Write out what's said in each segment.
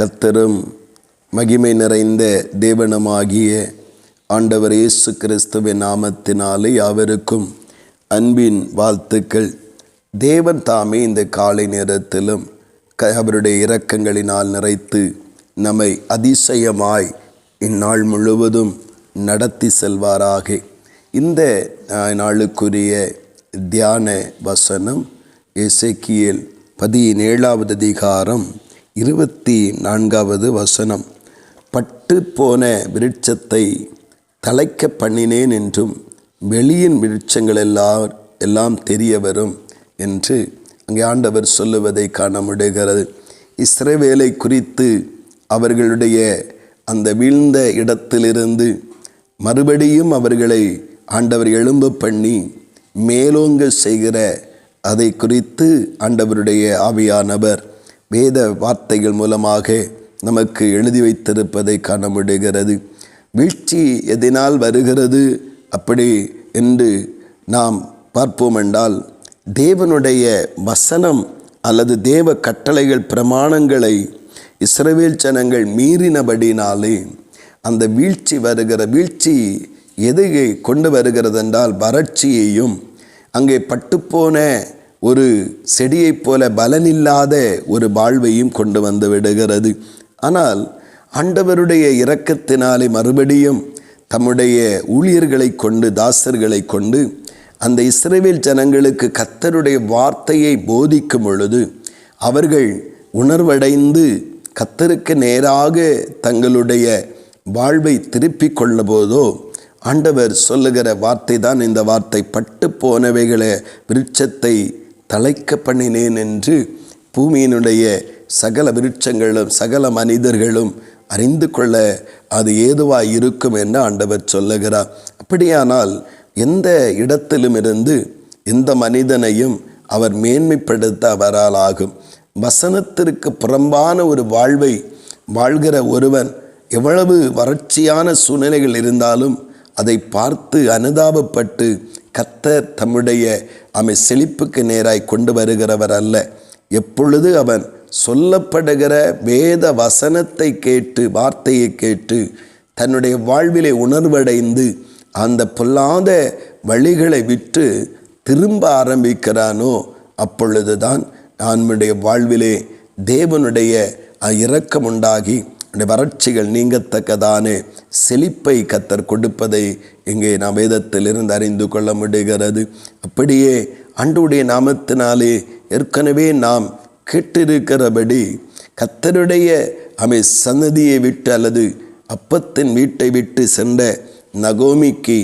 கத்தரும் மகிமை நிறைந்த தேவனமாகிய ஆண்டவர் இயேசு கிறிஸ்துவின் நாமத்தினாலே யாவருக்கும் அன்பின் வாழ்த்துக்கள். தேவன் தாமே இந்த காலை நேரத்திலும் க- அவருடைய இரக்கங்களினால் நிறைத்து நம்மை அதிசயமாய் இந்நாள் முழுவதும் நடத்தி செல்வாராக. இந்த நாளுக்குரிய தியான வசனம் இசைக்கியல் பதினேழாவது அதிகாரம் இருபத்தி நான்காவது வசனம். பட்டு போன விருட்சத்தை தலைக்க பண்ணினேன் என்றும் வெளியின் விருட்சங்கள் எல்லாம் எல்லாம் தெரிய வரும் என்று அங்கே ஆண்டவர் சொல்லுவதை காண முடிகிறது. இஸ்ரவேலை குறித்து அவர்களுடைய அந்த வீழ்ந்த இடத்திலிருந்து மறுபடியும் அவர்களை ஆண்டவர் எழும்ப பண்ணி மேலோங்க செய்கிற அதை குறித்து ஆண்டவருடைய ஆவியானவர் வேத வார்த்தைகள் மூலமாக நமக்கு எழுதி வைத்திருப்பதை காண முடிகிறது. வீழ்ச்சி எதனால் வருகிறது? அப்படி என்று நாம் பார்ப்போம் என்றால் தேவனுடைய வசனம் அல்லது தேவ கட்டளைகள் பிரமாணங்களை இஸ்ரவேல் ஜனங்கள் மீறினபடினாலே அந்த வீழ்ச்சி வருகிற வீழ்ச்சி எதை கொண்டு வருகிறது என்றால் வறட்சியையும் அங்கே பட்டுப்போன ஒரு செடியைப் போல பலனில்லாத ஒரு வாழ்வையும் கொண்டு வந்து விடுகிறது. ஆனால் ஆண்டவருடைய இரக்கத்தினாலே மறுபடியும் தம்முடைய ஊழியர்களை கொண்டு தாசர்களை கொண்டு அந்த இஸ்ரேவேல் ஜனங்களுக்கு கத்தருடைய வார்த்தையை போதிக்கும் பொழுது அவர்கள் உணர்வடைந்து கத்தருக்கு நேராக தங்களுடைய வாழ்வை திருப்பிக் கொள்ளபோதோ ஆண்டவர் சொல்லுகிற வார்த்தை தான் இந்த வார்த்தை. பட்டு போனவைகளை விருட்சத்தை தலைக்க பண்ணினேன் என்று பூமியினுடைய சகல விருட்சங்களும் சகல மனிதர்களும் அறிந்து கொள்ள அது ஏதுவாக இருக்கும் என்று ஆண்டவர் சொல்லுகிறார். அப்படியானால் எந்த இடத்திலும் இருந்து எந்த மனிதனையும் அவர் மேன்மைப்படுத்த அவரால் ஆகும். வசனத்திற்கு புறம்பான ஒரு வாழ்வை வாழ்கிற ஒருவன் எவ்வளவு வறட்சியான சூழ்நிலைகள் இருந்தாலும் அதை பார்த்து அனுதாபப்பட்டு கத்தர் தம்முடைய அமை செழிப்புக்கு நேராய் கொண்டு வருகிறவர் அல்ல எப்பொழுது அவன் சொல்லப்படுகிற வேத வசனத்தை கேட்டு வார்த்தையை கேட்டு தன்னுடைய வாழ்விலே உணர்வடைந்து அந்த பொல்லாத வழிகளை விட்டு திரும்ப ஆரம்பிக்கிறானோ அப்பொழுதுதான் நம்முடைய வாழ்விலே தேவனுடைய இரக்கம் உண்டாகி வறட்சிகள் நீங்கத்தக்கதான? செழிப்பை கத்தர் கொடுப்பதை இங்கே நாம் வேதத்திலிருந்து அறிந்து கொள்ள முடிகிறது. அப்படியே அன்றுடைய நாமத்தினாலே ஏற்கனவே நாம் கேட்டிருக்கிறபடி கத்தருடைய அமை சன்னதியை விட்டு அல்லது அப்பத்தின் வீட்டை விட்டு சென்ற நகோமிக்கு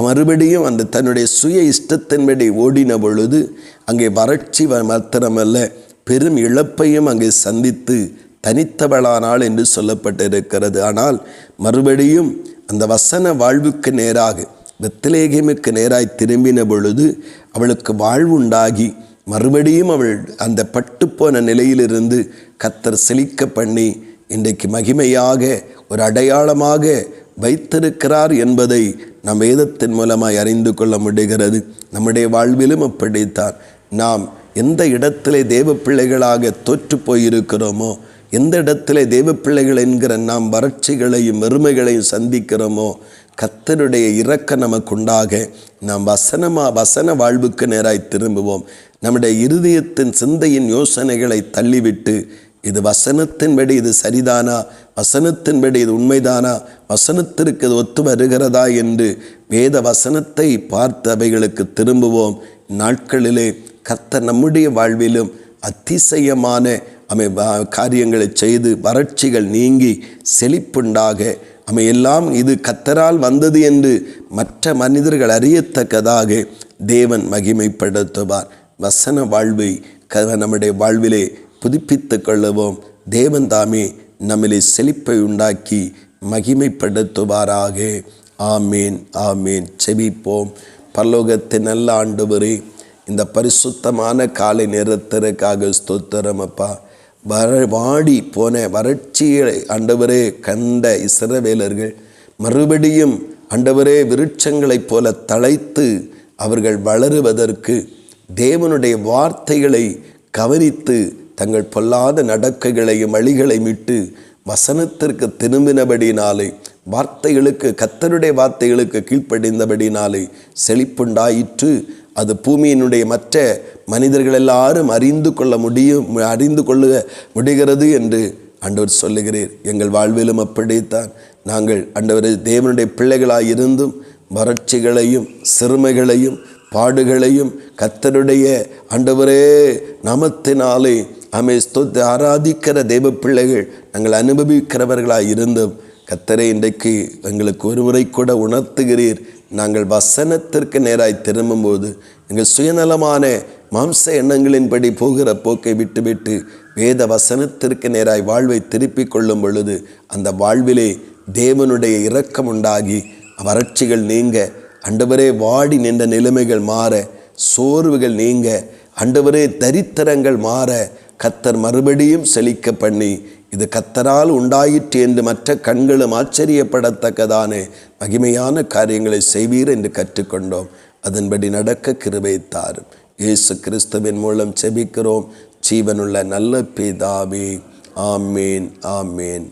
மறுபடியும் அந்த தன்னுடைய சுய இஷ்டத்தின்படி ஓடின பொழுது அங்கே வறட்சி மாத்திரமல்ல பெரும் இழப்பையும் அங்கே சந்தித்து தனித்தவளானாள் என்று சொல்லப்பட்டிருக்கிறது. ஆனால் மறுபடியும் அந்த வசன வாழ்வுக்கு நேராக வெத்திலேகமுக்கு நேராய் திரும்பின பொழுது அவளுக்கு வாழ்வுண்டாகி மறுபடியும் அவள் அந்த பட்டுப்போன நிலையிலிருந்து கத்தர் செழிக்க பண்ணி இன்றைக்கு மகிமையாக ஒரு அடையாளமாக வைத்திருக்கிறார் என்பதை நம் வேதத்தின் மூலமாய் அறிந்து கொள்ள முடிகிறது. நம்முடைய வாழ்விலும் அப்படித்தான். நாம் எந்த இடத்திலே தேவ பிள்ளைகளாக தோற்று போயிருக்கிறோமோ எந்த இடத்துல தேவ பிள்ளைகள் என்கிற நாம் வறட்சிகளையும் வெறுமைகளையும் சந்திக்கிறோமோ கத்தருடைய இறக்க நமக்குண்டாக நாம் வசனமா வசன வாழ்வுக்கு நேராய் திரும்புவோம். நம்முடைய இருதயத்தின் சிந்தையின் யோசனைகளை தள்ளிவிட்டு இது வசனத்தின்படி இது சரிதானா? வசனத்தின்படி இது உண்மைதானா? வசனத்திற்கு இது ஒத்து வருகிறதா என்று வேத வசனத்தை பார்த்து அவைகளுக்கு திரும்புவோம். நாட்களிலே கத்த நம்முடைய வாழ்விலும் அதிசயமான அமை காரியங்களை செய்து வறட்சிகள் நீங்கி செழிப்புண்டாக. அமை எல்லாம் இது கத்தரால் வந்தது என்று மற்ற மனிதர்கள் அறியத்தக்கதாக தேவன் மகிமைப்படுத்துவார். வசன வாழ்வை க நம்முடைய வாழ்விலே புதுப்பித்து கொள்ளவும் தேவன் தாமே நம்மளை செழிப்பை உண்டாக்கி மகிமைப்படுத்துவாராக. ஆமேன் ஆமேன். செவிப்போம் பல்லோகத்தின் நல்ல ஆண்டவரே இந்த பரிசுத்தமான காலை நேரத்திற்காக ஸ்தோத்திரம் அப்பா. வர வாடி போன வறட்சியை ஆண்டவரே கண்ட இஸ்ரவேலர்கள் மறுபடியும் ஆண்டவரே விருட்சங்களைப் போல தழைத்து அவர்கள் வளருவதற்கு தேவனுடைய வார்த்தைகளை கவனித்து தங்கள் பொல்லாத நடக்கைகளையும் வழிகளை விட்டு வசனத்திற்கு திரும்பினபடினாலே வார்த்தைகளுக்கு கத்தருடைய வார்த்தைகளுக்கு கீழ்ப்படிந்தபடினாலே செழிப்புண்டாயிற்று. அது பூமியினுடைய மற்ற மனிதர்கள் எல்லாரும் அறிந்து கொள்ள முடியும் அறிந்து கொள்ள முடிகிறது என்று ஆண்டவர் சொல்லுகிறீர். எங்கள் வாழ்விலும் அப்படித்தான். நாங்கள் ஆண்டவர் தேவனுடைய பிள்ளைகளாக இருந்தும் வறட்சிகளையும் சிறுமைகளையும் பாடுகளையும் கத்தருடைய ஆண்டவரே நமத்தினாலே அமை ஸ்தோத்து ஆராதிக்கிற தேவ பிள்ளைகள் நாங்கள் அனுபவிக்கிறவர்களாக இருந்தும் கத்தரை இன்றைக்கு எங்களுக்கு ஒருமுறை கூட உணர்த்துகிறீர். நாங்கள் வசனத்திற்கு நேராய் திரும்பும்போது எங்கள் சுயநலமான மாம்ச எண்ணங்களின்படி போகிற போக்கை விட்டுவிட்டு வேத வசனத்திற்கு நேராய் வாழ்வை திருப்பிக் கொள்ளும் பொழுது அந்த வாழ்விலே தேவனுடைய இரக்கம் உண்டாகி வறட்சிகள் நீங்க அண்டவரே வாடி நின்ற நிலைமைகள் மாற சோர்வுகள் நீங்க அண்டவரே தரித்திரங்கள் மாற கத்தர் மறுபடியும் செழிக்க பண்ணி இது கத்தரால் உண்டாயிற்று என்று மற்ற கண்களும் ஆச்சரியப்படத்தக்கதான. மகிமையான காரியங்களை செய்வீர் என்று கற்றுக்கொண்டோம். அதன்படி நடக்க கிருபை தாரும். இயேசு கிறிஸ்துவின் மூலம் செபிக்கிறோம். ஜீவனுள்ள நல்ல பிதாவே. ஆமேன் ஆமேன்.